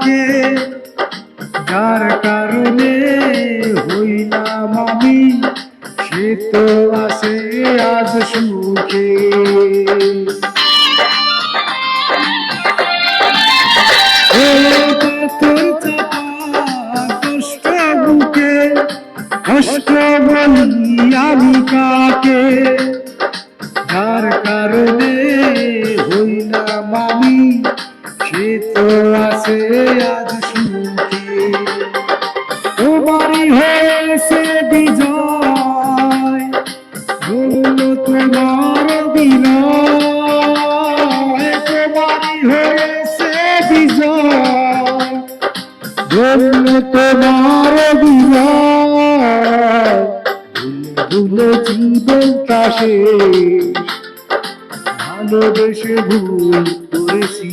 থাকে যার কারণে হইলাম আমি, সে তো আসে আজ সুখে। আমি কাকে তার কারণে হইলাম সে তো আছে, আজ সুখে তোমারই হয়েছে বিজয় হলো তোমার বিনয়। তোমারই হয়েছে বিজয় হলো তোমার বিনয়। ভুলে জীবনটা শেষ। ভালোবেসে ভুল করেছি।